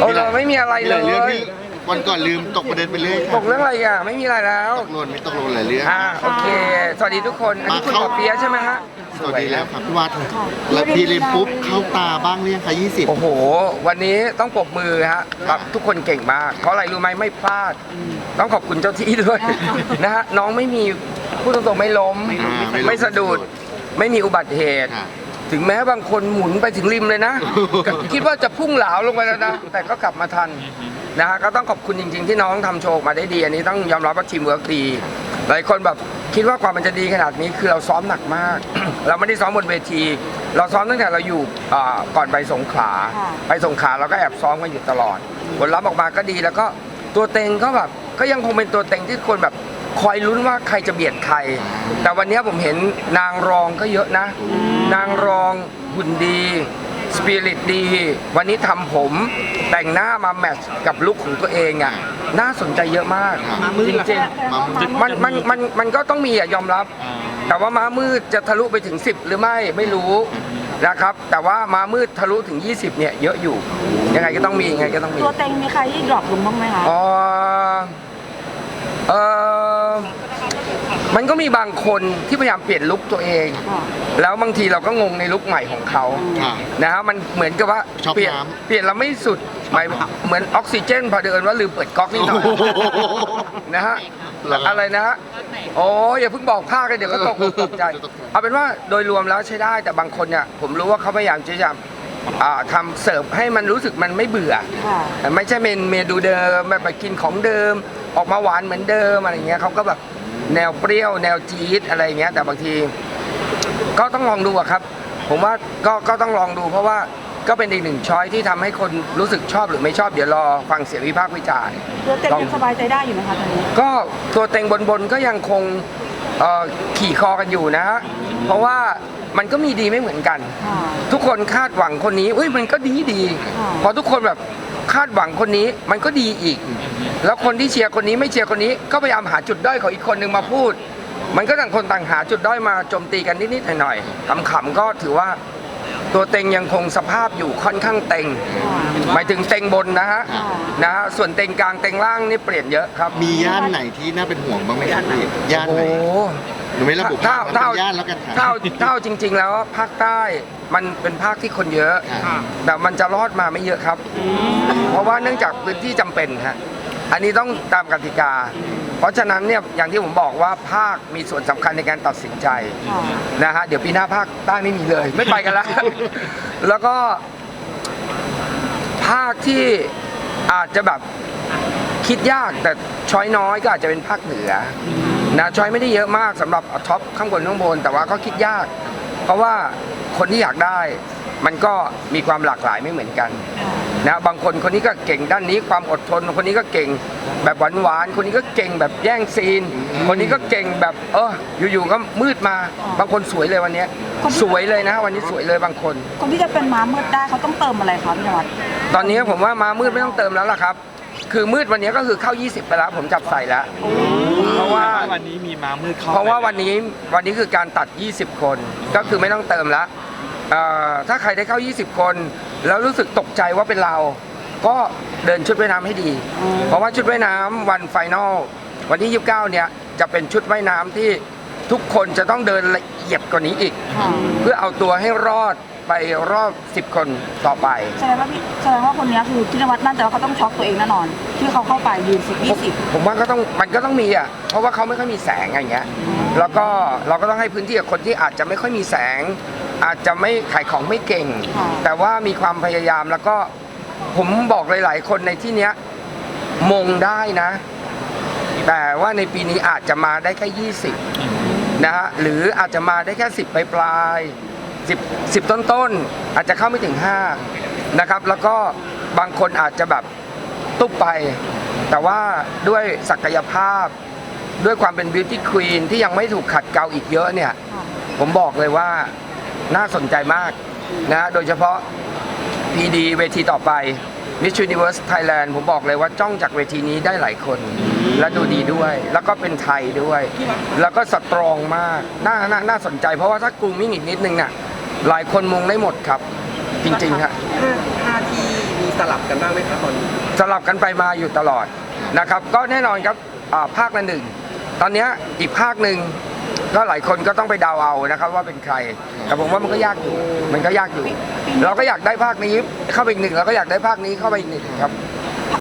โอ้เราไม่มีอะไรมีหเลลายเรื่องยที่วันก่อนลืมตกประเด็นไปเรื่อยตค่ะกเรื่องอะไรอะ ไม่มีอะไรแล้ว ตกหล่นไม่ตกหล่นหลายเรื่อง อ่าโอเค สวัสดีทุกคนอันนี้คุณมาหมเข้าอเปียะใช่ไหมฮะสวัสดีแล้วครับพี่วัดแล้วพี่ริมปุ๊บเข้าตาบ้างหรือยังคะ20 โอ้โห วันนี้ต้องปรบมือฮะแบบทุกคนเก่งมาก เพราะอะไรรู้ไหมไม่พลาด ต้องขอบคุณเจ้าที่ด้วย นะฮะน้องไม่มีพูดตรงๆไม่ล้ม อ่าไม่ล้มไม่สะดุด ไม่มีอุบัติเหตุ ค่ะ ถึงแม้บางคนหมุนไปถึงริมเลยนะ คิดว่าจะพุ่งเหลาลงไปแล้วนะ แต่ก็กลับมาทันนะฮะก็ต้องขอบคุณจริง ๆ ที่น้องทำโชว์ออกมาได้ดี อันนี้ต้องยอมรับว่าทีมเวิร์กดีหลายคนแบบคิดว่าความมันจะดีขนาดนี้คือเราซ้อมหนักมาก เราไม่ได้ซ้อมบนเวที เราซ้อมตั้งแต่เราอยู่อ่าก่อนไปสงขลาค่ะไปสงขลาเราก็แอบซ้อมกันอยู่ตลอด ผลลัพธ์ออกมาก็ดีแล้วก็ตัวเต็งก็แบบก็ยังคงเป็นตัวเต็งที่คนแบบ คอยลุ้นว่าใครจะเบียดใคร แต่วันนี้ผมเห็นนางรองก็เยอะนะ นางรองหุ่นดีสปิริตดี วันนี้ทำผมแต่งหน้ามาแมทช์กับลุคของตัวเองอะน่าสนใจเยอะมากจริงๆมันมันมันมันก็ต้องมีอะยอมรับ แต่ว่าม้ามืดจะทะลุไปถึง 10 หรือไม่ไม่รู้นะครับ แต่ว่าม้ามืดทะลุถึง 20 เนี่ยเยอะอยู่ ยังไงก็ต้องมียังไงก็ต้องมีตัวเต็งมีใครที่ดรอปลงบ้างไหมคะ อ๋อเออ มันก็มีบางคนที่พยายามเปลี่ยนลุคตัวเองค่ะแล้วบางทีเราก็งงในลุคใหม่ของเขาค่ะนะฮะมันเหมือนกับว่าชอบเปลี่ยนน้ำ เปลี่ยนแล้วไม่สุดหมายเหมือนออกซิเจนพอเดินว่าลืมเปิดก๊อกนิดหน่อยนะฮะเหรอครับอะไรนะฮะโอ้ยอย่าเพิ่งบอกภาคเลยเดี๋ยวก็ตกอกตกใจ เอาเป็นว่าโดยรวมแล้วใช้ได้แต่บางคนเนี่ยผมรู้ว่าเขาพยายามที่จะอ่าทำเสิร์ฟให้มันรู้สึกมันไม่เบื่อ ค่ะไม่ใช่เป็นเมนูเดิมแบบไปกินของเดิม ออกมาหวานเหมือนเดิมอะไรเงี้ยเขาก็แบบ แนวเปรี้ยว แนวจี๊ดอะไรเงี้ย แต่บางที ก็ต้องลองดูอะครับ ผมว่าก็ก็ต้องลองดู เพราะว่าก็เป็นอีกหนึ่งช้อยที่ทำให้คนรู้สึกชอบหรือไม่ชอบเดี๋ยวรอฟังเสียงวิพากษ์วิจารณ์ ตัวเต็งยังสบายใจได้อยู่ไหมคะตอนนี้ก็ตัวเต็งบนบนๆก็ยังคงเอ่อขี่คอกันอยู่นะฮะเพราะว่ามันก็มีดีไม่เหมือนกัน ค่ะ ทุกคนคาดหวังคนนี้อุ้ยมันก็ดีดี ค่ะ พอทุกคนแบบ คาดหวังคนนี้มันก็ดีอีก แล้วคนที่เชียร์คนนี้ไม่เชียร์คนนี้ก็พยายามหาจุดด้อยของอีกคนหนึ่งมาพูด มันก็ต่างคนต่างหาจุดด้อยมาโจมตีกันนิดๆหน่อยๆขำๆก็ถือว่าตัวเต็งยังคงสภาพอยู่ค่อนข้างเต็ง หมายถึงเต็งบนนะฮะค่ะนะฮะส่วนเต็งกลางเต็งล่างนี่เปลี่ยนเยอะครับ มีย่านไหนที่น่าเป็นห่วงบ้างไหมครับพี่ย่านโอ้ไหนโห หนูไม่ระบุถ้าภาพถ้าเป็นย่านแล้วกันค่ะถ้าถ้าจริง ๆ แล้วภาคใต้มันเป็นภาคที่คนเยอะ ค่ะ แต่มันจะรอดมาไม่เยอะครับ เพราะว่าเนื่องจากพื้นที่จำเป็นฮะอันนี้ต้องตามกติกา เพราะฉะนั้นเนี่ยอย่างที่ผมบอกว่าภาคมีส่วนสำคัญในการตัดสินใจค่ะนะฮะเดี๋ยวปีหน้าภาคใต้ไม่มีเลย ไม่ไปกันแล้ว แล้วก็ภาคที่อาจจะแบบคิดยากแต่ช้อยน้อยก็อาจจะเป็นภาคเหนือ นะช้อยไม่ได้เยอะมากสำหรับท็อปข้างบนข้างบน แต่ว่าก็คิดยาก เพราะว่าคนที่อยากได้ มันก็มีความหลากหลายไม่เหมือนกันนะบางคนคนนี้ก็เก่งด้านนี้ความอดทน คนนี้ก็เก่งแบบหวานๆคนนี้ก็เก่งแบบแย่งซีน คนนี้ก็เก่งแบบเอออยู่ๆก็มืดมา บางคนสวยเลยวันเนี้ยสวยเลยนะ วันนี้สวยเลยบางคนคนที่จะเป็นม้ามืดได้เขาต้องเติมอะไรคะพี่นวัดตอนนี้ผมว่ามามืดไม่ต้องเติมแล้วล่ะครับ คือมืดวันนี้ก็คือเข้า 20 ไปแล้วผมจับใส่แล้ว เพราะว่าวันนี้มีม้ามืดเข้าเพราะว่าวันนี้วันนี้คือการตัด 20 คน ก็คือไม่ต้องเติมละเอ่อถ้าใครได้เข้า 20 คน แล้วรู้สึกตกใจว่าเป็นเรา ก็เดินชุดว่ายน้ำให้ดี เพราะว่าชุดว่ายน้ำวันไฟนอลวันที่ 29 เนี่ยจะเป็นชุดว่ายน้ำที่ทุกคนจะต้องเดินละเอียดกว่านี้อีกค่ะเพื่อเอาตัวให้รอด ไปรอบ 10 คนต่อไป แสดงว่าพี่แสดงว่าคนนี้คือพี่นวัดมั่นใจว่าเขาต้องช็อกตัวเองแน่นอน ที่เขาเข้าไปยืนสิบยี่สิบผมว่าก็ต้องมันก็ต้องมีอะเพราะว่าเขาไม่ค่อยมีแสงอย่างเงี้ยแล้วก็เราก็ต้องให้พื้นที่กับคนที่อาจจะไม่ค่อยมีแสง อาจจะไม่ขายของไม่เก่งค่ะแต่ว่ามีความพยายามแล้วก็ผมบอกหลาย ๆ คนในที่เนี้ยมงได้นะ แต่ว่าในปีนี้อาจจะมาได้แค่ 20นะฮะหรืออาจจะมาได้แค่ 10ปลายปลายๆ 10 10 ต้นต้นๆอาจจะเข้าไม่ถึง5นะครับแล้วก็บางคนอาจจะแบบตุ๊บไป แต่ว่าด้วยศักยภาพ ด้วยความเป็นบิวตี้ควีนที่ยังไม่ถูกขัดเกลาอีกเยอะเนี่ย ผมบอกเลยว่าน่าสนใจมากนะโดยเฉพาะ PD เวทีต่อไป Miss Universe Thailand ผมบอกเลยว่าจ้องจากเวทีนี้ได้หลายคน และดูดีด้วย แล้วก็เป็นไทยด้วย แล้วก็สตรองมาก น่าน่าน่าสนใจเพราะว่าถ้ากรูมิ่งอีกนิดนึงน่ะ หลายคนมงได้หมดครับ จริงๆฮะห้าห้าที่สลับกันบ้างไหมครับตอนนี้สลับกันไปมาอยู่ตลอดนะครับ ก็แน่นอนครับอ่าภาคละหนึ่งตอนเนี้ยอีกภาคหนึ่งก็หลายคนก็ต้องไปเดาเอานะครับ ว่าเป็นใคร แต่ผมว่ามันก็ยากอยู่มันก็ยากอยู่ เราก็อยากได้ภาคนี้เข้าไปอีกหนึ่งเราก็อยากได้ภาคนี้เข้าไปอีกหนึ่งครับ